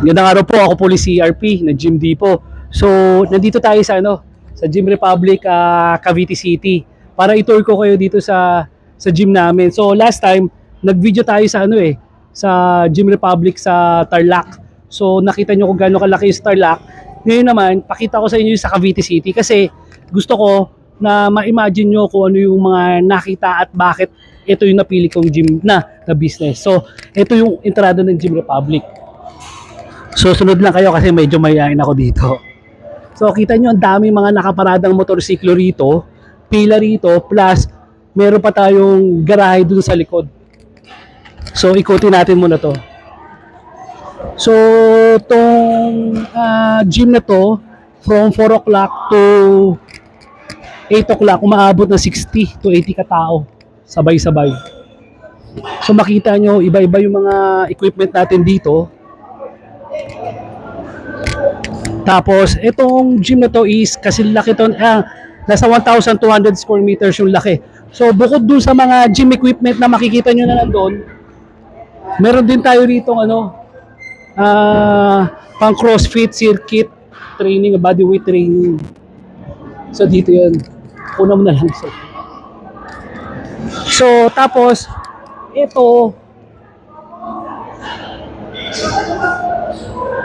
Gandang araw po, ako po si CRP ng Gym Depot. So, nandito tayo sa ano, sa Gym Republic, ah, Cavite City. Para i-tour ko kayo dito sa sa gym namin. So, last time, nag-video tayo sa ano eh, sa Gym Republic sa Tarlac. So, nakita nyo kung gaano kalaki yung Tarlac. Ngayon naman, pakita ko sa inyo yung sa Cavite City kasi gusto ko na ma-imagine nyo kung ano yung mga nakita at bakit ito yung napili kong gym na, na business. So, ito yung entrada ng Gym Republic. So sunod lang kayo kasi medyo mayayain ako dito. So kita nyo ang daming mga nakaparadang motorsiklo rito, pila rito, plus meron pa tayong garahe dun sa likod. So ikutin natin muna to. So tong ah, gym na to, from 4 o'clock to 8 o'clock, umaabot ng 60 to 80 katao. Sabay-sabay. So makita nyo, iba-iba yung mga equipment natin dito. Tapos, itong gym na to is kasi laki to, ah, nasa 1,200 square meters yung laki. So, bukod dun sa mga gym equipment na makikita nyo na nandun, meron din tayo rito ano, ah, pang crossfit circuit training, bodyweight training. So, dito yun. Una mo na lang. So, so tapos, ito,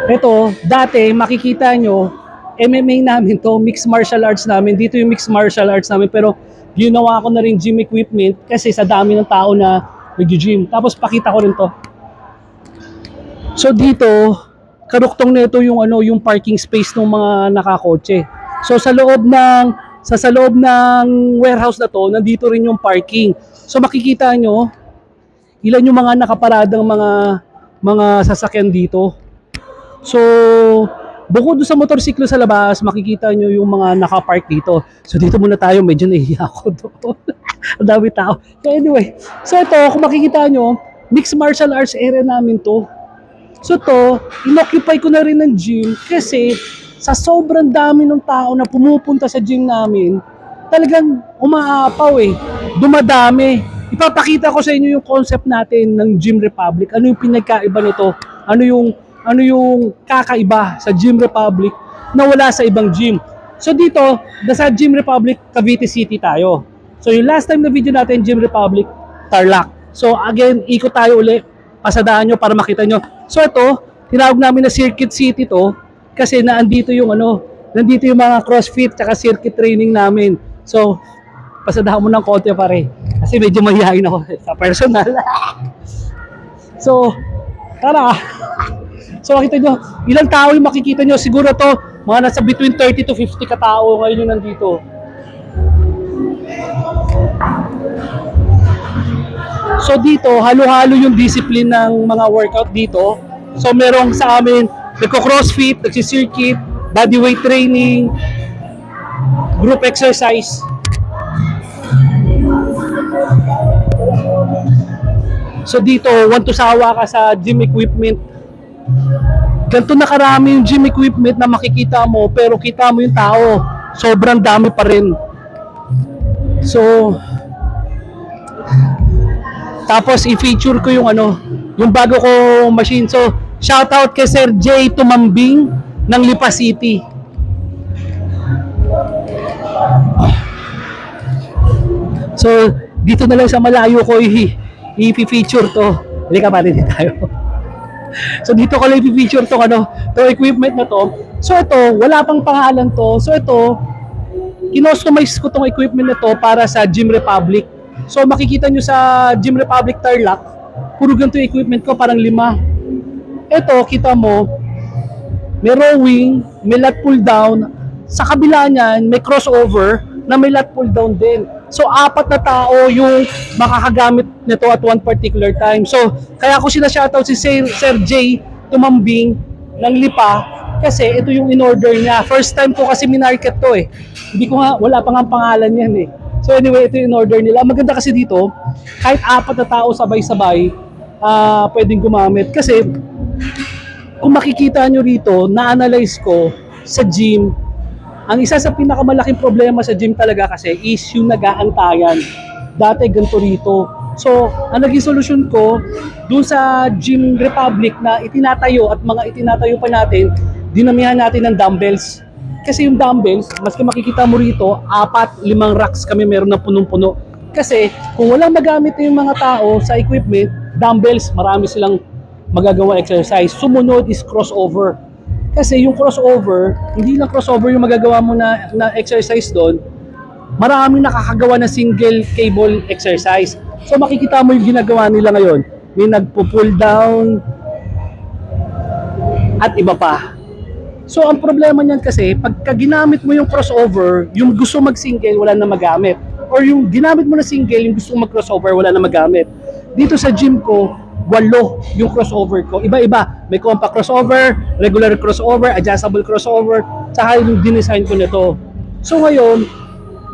ito, dati makikita nyo, MMA namin to, mixed martial arts namin. Dito yung mixed martial arts namin. Pero ginawa ko na rin gym equipment kasi sa dami ng tao na nag-gym. Tapos pakita ko rin to. So dito, karuktong nito yung ano, yung parking space ng mga nakakotse. So sa loob ng sa sa loob ng warehouse na to, nandito rin yung parking. So makikita nyo, ilan yung mga nakaparadang mga mga sasakyan dito. So, bukod sa motorsiklo sa labas, makikita nyo yung mga nakapark dito. So, dito muna tayo. Medyo nahihiya ako doon. Ang dami tao. So, anyway. So, ito, kung makikita nyo, mixed martial arts area namin to. So, to, inoccupy ko na rin ng gym kasi sa sobrang dami ng tao na pumupunta sa gym namin, talagang umaapaw eh. Dumadami. Ipapakita ko sa inyo yung concept natin ng Gym Republic. Ano yung pinagkaiba nito? Ano yung ano yung kakaiba sa Gym Republic na wala sa ibang gym. So dito, nasa Gym Republic, Cavite City tayo. So yung last time na video natin, Gym Republic, Tarlac. So again, ikot tayo uli. Pasadaan nyo para makita nyo. So ito, tinawag namin na Circuit City to kasi naandito yung ano, nandito yung mga CrossFit tsaka circuit training namin. So, pasadahan mo ng konti pare. Kasi medyo mahihain ako sa personal. so, tara. So makita nyo, ilang tao yung makikita nyo, siguro to, mga nasa between 30 to 50 katao ngayon yung nandito. So dito, halo-halo yung discipline ng mga workout dito. So merong sa amin, nagko-crossfit, nagsisircuit, bodyweight training, group exercise. So dito, want to sawa ka sa gym equipment, ganito na karami yung gym equipment na makikita mo pero kita mo yung tao sobrang dami pa rin. So tapos i-feature ko yung ano yung bago ko machine. So shout out kay Sir J Tumambing ng Lipa City. So dito na lang sa malayo ko i-feature to. Halika pa rin tayo So dito ko lang i-feature tong ano, to equipment na to. So ito, wala pang pangalan to. So ito, kinostomize ko tong equipment na to para sa Gym Republic. So makikita nyo sa Gym Republic Tarlac, puro ganito yung equipment ko, parang lima. Ito, kita mo, may rowing, may lat pull down. Sa kabila niyan, may crossover na may lat pull down din. So, apat na tao yung makakagamit nito at one particular time. So, kaya ko sila shoutout si Sir, Sir J. Tumambing ng Lipa kasi ito yung in-order niya. First time ko kasi minarket to eh. Hindi ko nga, wala pa nga pangalan yan eh. So anyway, ito yung in-order nila. Maganda kasi dito, kahit apat na tao sabay-sabay, ah pwedeng gumamit. Kasi, kung makikita nyo rito, na-analyze ko sa gym, ang isa sa pinakamalaking problema sa gym talaga kasi is yung nag-aantayan. Dati ganito rito. So, ang naging solusyon ko, dun sa Gym Republic na itinatayo at mga itinatayo pa natin, dinamihan natin ng dumbbells. Kasi yung dumbbells, maski makikita mo rito, apat, limang racks kami meron na punong-puno. Kasi kung walang magamit yung mga tao sa equipment, dumbbells, marami silang magagawa exercise. Sumunod is crossover. Kasi yung crossover, hindi lang crossover yung magagawa mo na, na exercise doon, maraming nakakagawa ng single cable exercise. So makikita mo yung ginagawa nila ngayon. May nagpo-pull down at iba pa. So ang problema niyan kasi, pagka ginamit mo yung crossover, yung gusto mag-single, wala na magamit. Or yung ginamit mo na single, yung gusto mag-crossover, wala na magamit. Dito sa gym ko, walo yung crossover ko. Iba-iba. May compact crossover, regular crossover, adjustable crossover, tsaka yung dinesign ko nito. So ngayon,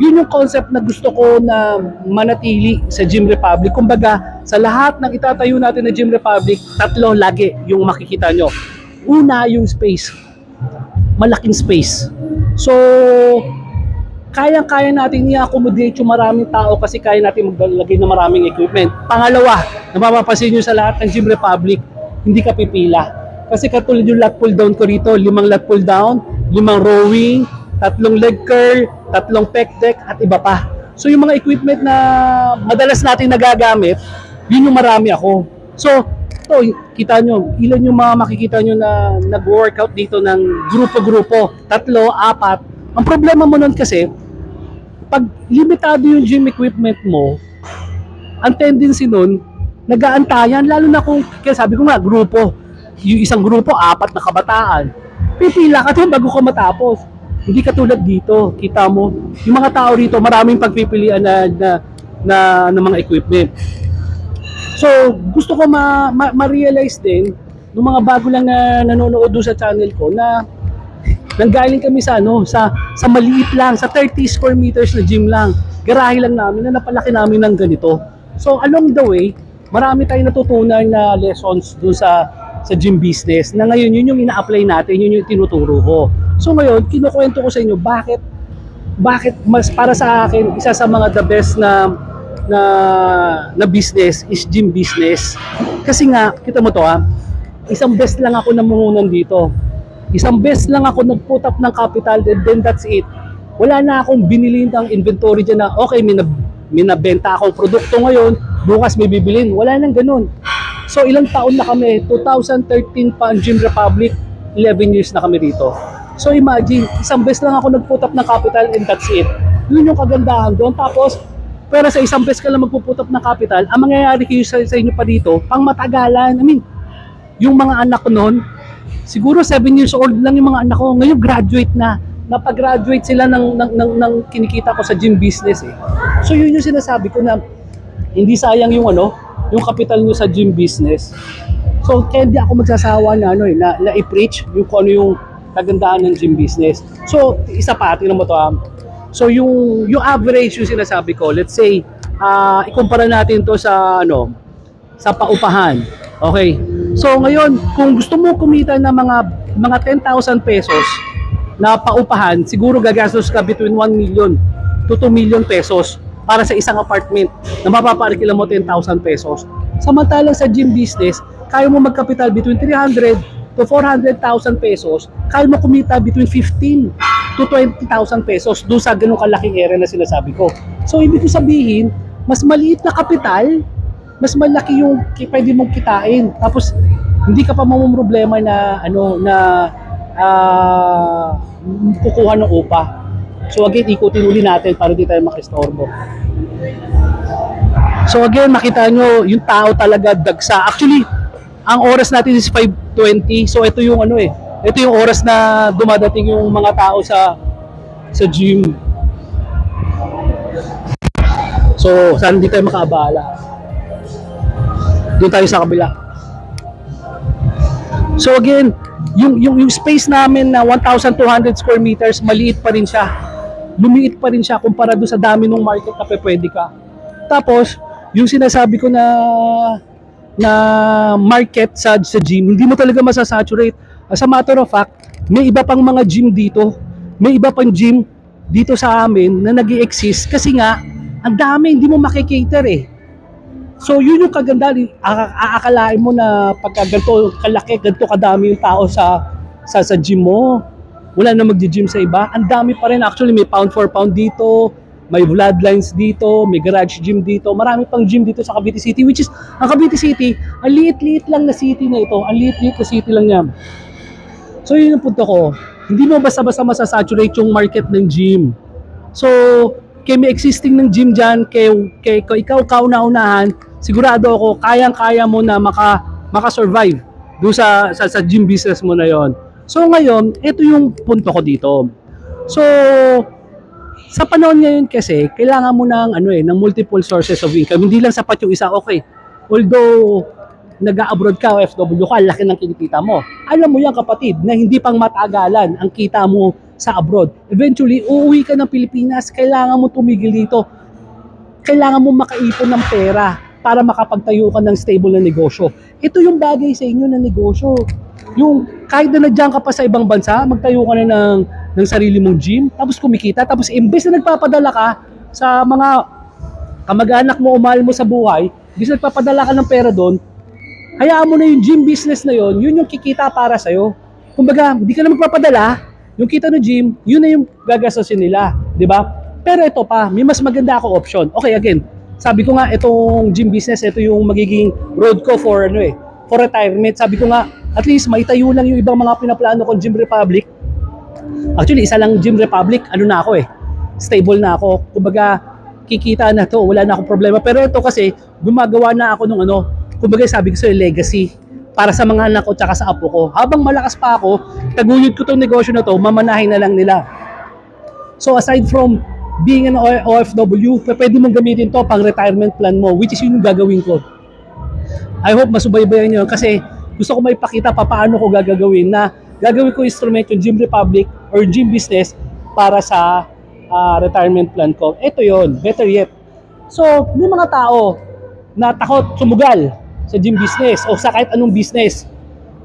yun yung concept na gusto ko na manatili sa Gym Republic. Kumbaga, sa lahat ng itatayo natin na Gym Republic, tatlo lagi yung makikita nyo. Una, yung space. Malaking space. So, kayang-kaya natin i-accommodate yung maraming tao kasi kaya natin maglagay ng maraming equipment. Pangalawa, na mapapansin nyo sa lahat ng Gym Republic, hindi ka pipila. Kasi katulad yung lat pull down ko rito, limang lat pull down, limang rowing, tatlong leg curl, tatlong pec deck, at iba pa. So yung mga equipment na madalas natin nagagamit, yun yung marami ako. So, to, kita nyo, ilan yung mga makikita nyo na nag-workout dito ng grupo-grupo, tatlo, apat. Ang problema mo nun kasi, pag limitado yung gym equipment mo, ang tendency nun, nag-aantayan, lalo na kung, kaya sabi ko nga, grupo. Yung isang grupo, apat na kabataan. Pipila ka doon bago ka matapos. Hindi katulad dito, kita mo, yung mga tao rito, maraming pagpipilian na, na, na, na mga equipment. So, gusto ko ma, ma, ma-realize din, ng mga bago lang na nanonood doon sa channel ko, na nanggaling kami sa ano, sa sa maliit lang, sa 30 square meters na gym lang. Garahe lang namin na napalaki namin ng ganito. So along the way, marami tayong natutunan na lessons doon sa sa gym business na ngayon yun yung ina-apply natin, yun yung tinuturo ko. So ngayon, kinukwento ko sa inyo bakit bakit mas para sa akin isa sa mga the best na na na business is gym business. Kasi nga, kita mo to ha, isang best lang ako namuhunan dito. Isang best lang ako nag-put up ng capital and then that's it. Wala na akong binili ng inventory dyan na okay, may, na, may nabenta akong produkto ngayon, bukas may bibilin. Wala nang ganun. So ilang taon na kami, 2013 pa ang Gym Republic, 11 years na kami rito. So imagine, isang best lang ako nag-put up ng capital and that's it. Yun yung kagandahan doon. Tapos, pero sa isang beses ka lang magpuput up ng capital, ang mangyayari kayo sa, sa inyo pa dito, pang matagalan. I mean, yung mga anak noon, siguro 7 years old lang yung mga anak ko. Ngayon graduate na. Napag-graduate sila ng, ng, ng, ng kinikita ko sa gym business eh. So yun yung sinasabi ko na hindi sayang yung ano, yung capital nyo sa gym business. So kaya hindi ako magsasawa na ano eh, na, na i-preach yung kung ano yung kagandahan ng gym business. So isa pa, tingnan mo to ah. So yung yung average yung sinasabi ko, let's say ah ikumpara natin to sa ano sa paupahan. Okay. So ngayon, kung gusto mo kumita ng mga mga 10,000 pesos na paupahan, siguro gagastos ka between 1 million to 2 million pesos para sa isang apartment na mapaparikila mo 10,000 pesos. Samantalang sa gym business, kaya mo magkapital between 300 to 400,000 pesos, kaya mo kumita between 15 to 20,000 pesos doon sa ganung kalaking area na sinasabi ko. So, ibig ko sabihin, mas maliit na kapital, mas malaki yung pwede mong kitain. Tapos, hindi ka pa mamumroblema na, ano, na ah, kukuha ng upa. So, again, ikutin uli natin para di tayo makistorbo. So, again, makita nyo, yung tao talaga dagsa. Actually, ang oras natin is 5.20. So, ito yung ano eh, ito yung oras na dumadating yung mga tao sa sa gym. So, sana hindi tayo makaabala. Doon tayo sa kabila. So again, yung, yung, yung space namin na 1,200 square meters, maliit pa rin siya. Lumiit pa rin siya kumpara doon sa dami ng market na pwede ka. Tapos, yung sinasabi ko na na market sa, sa gym, hindi mo talaga masasaturate. As a matter of fact, may iba pang mga gym dito. May iba pang gym dito sa amin na nag exist kasi nga, ang dami, hindi mo makikater eh. So yun yung kagandahan, A- aakalain mo na pagka ganito kalaki, ganito kadami yung tao sa sa sa gym mo. Wala na magji-gym sa iba. Ang dami pa rin actually may pound for pound dito, may bloodlines dito, may garage gym dito, marami pang gym dito sa Cavite City which is ang Cavite City, ang liit-liit lang na city na ito, ang liit-liit na city lang yan. So yun yung punto ko. Hindi mo basta-basta masasaturate yung market ng gym. So, kay may existing ng gym dyan, kay, kay, kay ikaw kauna-unahan, sigurado ako, kayang-kaya mo na maka, maka-survive doon sa, sa, sa gym business mo na yon. So ngayon, ito yung punto ko dito. So, sa panahon ngayon kasi, kailangan mo ng, ano eh, ng multiple sources of income. Hindi lang sapat yung isa, okay. Although, nag-abroad ka, OFW ka, laki ng kinikita mo. Alam mo yan kapatid, na hindi pang matagalan ang kita mo sa abroad. Eventually, uuwi ka ng Pilipinas, kailangan mo tumigil dito. Kailangan mo makaipon ng pera para makapagtayo ka ng stable na negosyo. Ito yung bagay sa inyo na negosyo. Yung kahit na nadyan ka pa sa ibang bansa, magtayo ka na ng, ng sarili mong gym, tapos kumikita, tapos imbes na nagpapadala ka sa mga kamag-anak mo o mo sa buhay, imbes na nagpapadala ka ng pera doon, hayaan mo na yung gym business na yon, yun yung kikita para sa'yo. Kumbaga, hindi ka na magpapadala, yung kita ng gym, yun na yung gagastosin nila, di ba? Pero ito pa, may mas maganda ako option. Okay, again, sabi ko nga, itong gym business, ito yung magiging road ko for ano eh, for retirement. Sabi ko nga, at least maitayo lang yung ibang mga pinaplano kong Gym Republic. Actually, isa lang Gym Republic, ano na ako eh, stable na ako. Kumbaga, kikita na to, wala na akong problema. Pero ito kasi, gumagawa na ako ng ano, kumbaga sabi ko sa'yo, legacy para sa mga anak ko tsaka sa apo ko. Habang malakas pa ako, taguyod ko tong negosyo na to, mamanahin na lang nila. So aside from being an OFW, pwede mong gamitin to pang retirement plan mo, which is yun yung gagawin ko. I hope masubaybayan nyo kasi gusto ko maipakita pa paano ko gagawin na gagawin ko instrument yung Gym Republic or Gym Business para sa ah, retirement plan ko. Ito yon better yet. So, may mga tao na takot sumugal sa gym business o sa kahit anong business.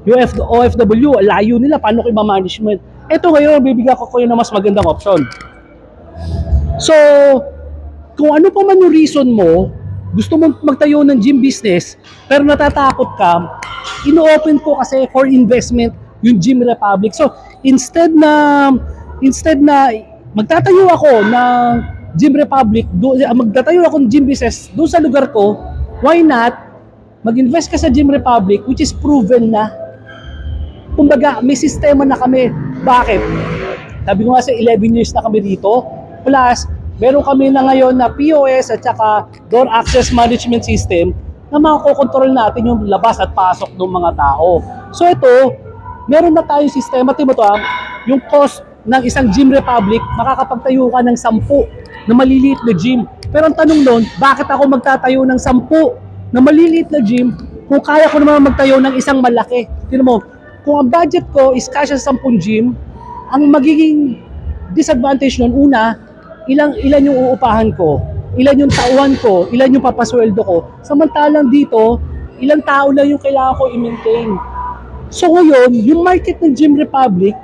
Yung F- OFW, layo nila, paano ko i-management? Ito ngayon, bibigyan ko kayo ng mas magandang option. So, kung ano pa man yung reason mo, gusto mong magtayo ng gym business, pero natatakot ka, ino-open ko kasi for investment yung Gym Republic. So, instead na instead na magtatayo ako ng Gym Republic, do, ah, magtatayo ako ng gym business doon sa lugar ko, why not mag-invest ka sa Gym Republic which is proven na. Kumbaga, may sistema na kami. Bakit? Sabi ko nga sa 11 years na kami dito, plus meron kami na ngayon na POS at saka door access management system na makokontrol natin yung labas at pasok ng mga tao. So ito, meron na tayong sistema, Timo to ah, yung cost ng isang Gym Republic, makakapagtayo ka ng 10 na maliliit na gym. Pero ang tanong doon, bakit ako magtatayo ng 10 na maliliit na gym kung kaya ko naman magtayo ng isang malaki? Tignan mo, kung ang budget ko is kasya sa 10 gym, ang magiging disadvantage nun, una, ilang ilan yung uupahan ko, ilan yung tauhan ko, ilan yung papasweldo ko. Samantalang dito, ilang tao lang yung kailangan ko i-maintain. So ngayon, yung market ng Gym Republic,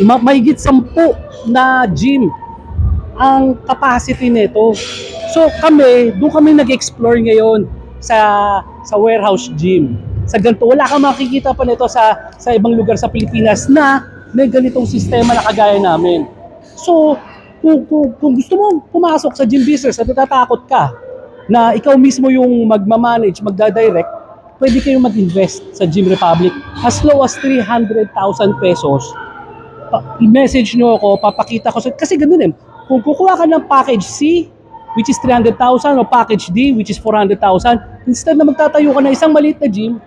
ma- mahigit 10 na gym ang capacity nito. So kami, doon kami nag-explore ngayon sa sa warehouse gym. Sa ganito, wala kang makikita pa nito sa sa ibang lugar sa Pilipinas na may ganitong sistema na kagaya namin. So, kung, kung, kung gusto mo pumasok sa gym business at natatakot ka na ikaw mismo yung magmamanage, magdadirect, pwede kayong mag-invest sa Gym Republic as low as 300,000 pesos i-message nyo ako, papakita ko sa, kasi ganun eh, kung kukuha ka ng package C, which is 300,000 o package D, which is 400,000, instead na magtatayo ka na isang maliit na gym,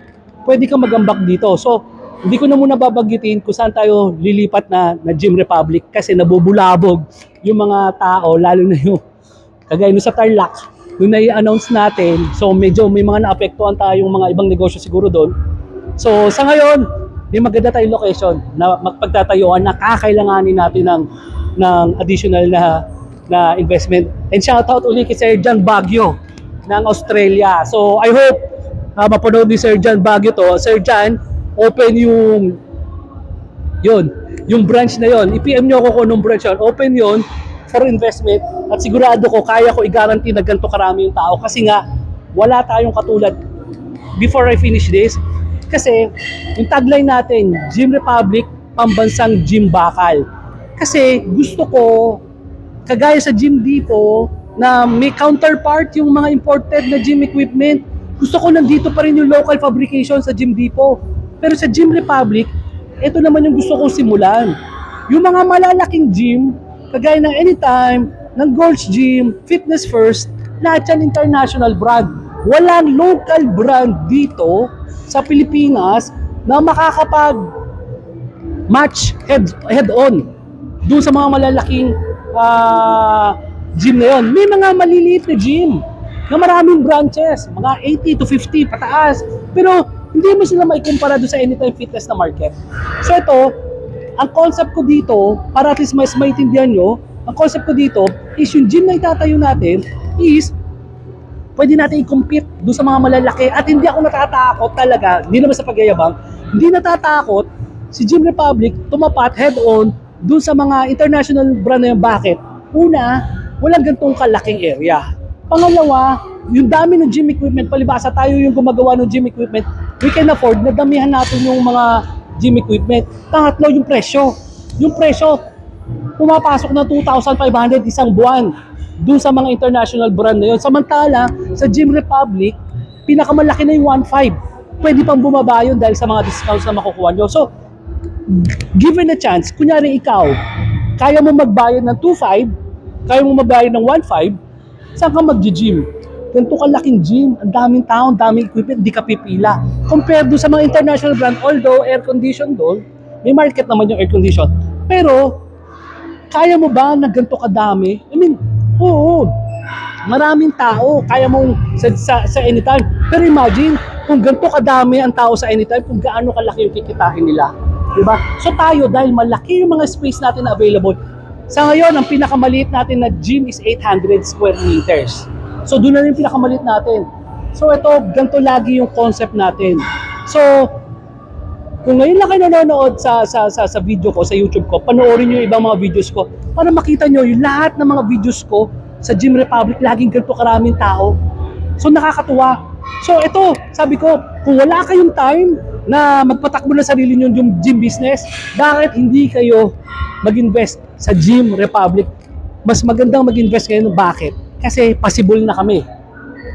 pwede kang magambak dito. So, hindi ko na muna babanggitin kung saan tayo lilipat na, na Gym Republic kasi nabubulabog yung mga tao, lalo na yung kagaya nung sa Tarlac, nung nai-announce natin, so medyo may mga naapektuhan tayong mga ibang negosyo siguro doon. So sa ngayon, may maganda tayong location na magpagtatayuan na kakailanganin natin ng, ng additional na, na investment. And shout out ulit kay Sir John Baguio ng Australia. So I hope uh, mapanood ni Sir John Baguio to. Sir John, open yung yun, yung branch na yun. I-PM nyo ako kung anong branch yun. Open yun for investment at sigurado ko kaya ko i-guarantee na ganito karami yung tao kasi nga wala tayong katulad before I finish this. Kasi yung tagline natin, Gym Republic, pambansang gym bakal. Kasi gusto ko, kagaya sa Gym Depot, na may counterpart yung mga imported na gym equipment. Gusto ko nandito pa rin yung local fabrication sa Gym Depot. Pero sa Gym Republic, ito naman yung gusto kong simulan. Yung mga malalaking gym, kagaya ng Anytime, ng Gold's Gym, Fitness First, lahat yan international brand. Walang local brand dito sa Pilipinas na makakapag match head head on doon sa mga malalaking ah, gym na yon. May mga maliliit na gym na maraming branches, mga 80 to 50 pataas. Pero hindi mo sila maikumpara doon sa anytime fitness na market. So ito, ang concept ko dito, para at least mas maintindihan nyo, ang concept ko dito is yung gym na itatayo natin is pwede natin i-compete doon sa mga malalaki at hindi ako natatakot talaga, hindi naman sa pagyayabang, hindi natatakot si Gym Republic tumapat head-on doon sa mga international brand na yun. Bakit? Una, walang gantong kalaking area. Pangalawa, yung dami ng gym equipment, palibasa tayo yung gumagawa ng gym equipment, we can afford na damihan natin yung mga gym equipment. Pangatlo, yung presyo. Yung presyo, pumapasok na 2,500 isang buwan dun sa mga international brand na yun. Samantala, sa Gym Republic, pinakamalaki na yung 1.5. Pwede pang bumaba yun dahil sa mga discounts na makukuha nyo. So, given a chance, kunyari ikaw, kaya mo magbayad ng 2.5, kaya mo magbayad ng 1.5, saan ka mag-gym? Ganito kalaking gym, ang daming tao, ang daming equipment, di ka pipila. Compared doon sa mga international brand, although air condition doon, may market naman yung air condition. Pero, kaya mo ba na ganito kadami? I mean, oo, maraming tao, kaya mong sa, sa, sa anytime. Pero imagine, kung ganito kadami ang tao sa anytime, kung gaano kalaki yung kikitain nila. Diba? So tayo, dahil malaki yung mga space natin na available, sa ngayon, ang pinakamaliit natin na gym is 800 square meters. So doon na rin yung pinakamaliit natin. So ito, ganito lagi yung concept natin. So, kung ngayon lang kayo nanonood sa, sa, sa, sa video ko, sa YouTube ko, panoorin nyo yung ibang mga videos ko para makita nyo yung lahat ng mga videos ko sa Gym Republic, laging ganito karaming tao. So nakakatuwa. So ito, sabi ko, kung wala kayong time na magpatakbo na sarili nyo yung gym business, bakit hindi kayo mag-invest sa Gym Republic? Mas magandang mag-invest kayo. Bakit? Kasi possible na kami.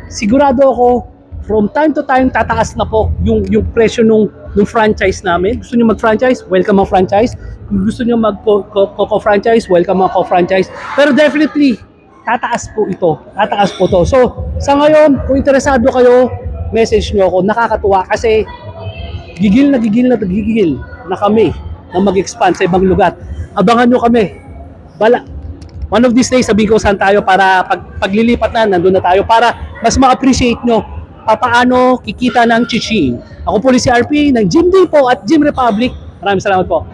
Sigurado ako, from time to time, tataas na po yung, yung presyo nung, nung franchise namin. Gusto nyo mag-franchise? Welcome ang franchise. Gusto nyo mag-co-franchise, welcome ang co-franchise. Pero definitely, tataas po ito. Tataas po to. So, sa ngayon, kung interesado kayo, message nyo ako. Nakakatuwa kasi gigil na gigil na gigil na kami na mag-expand sa ibang lugar. Abangan nyo kami. Bala, one of these days, sabihin ko saan tayo para pag, paglilipat na, nandun na tayo para mas ma-appreciate nyo papaano kikita ng chiching. Ako po si RP ng Gym Depot at Gym Republic. Maraming salamat po.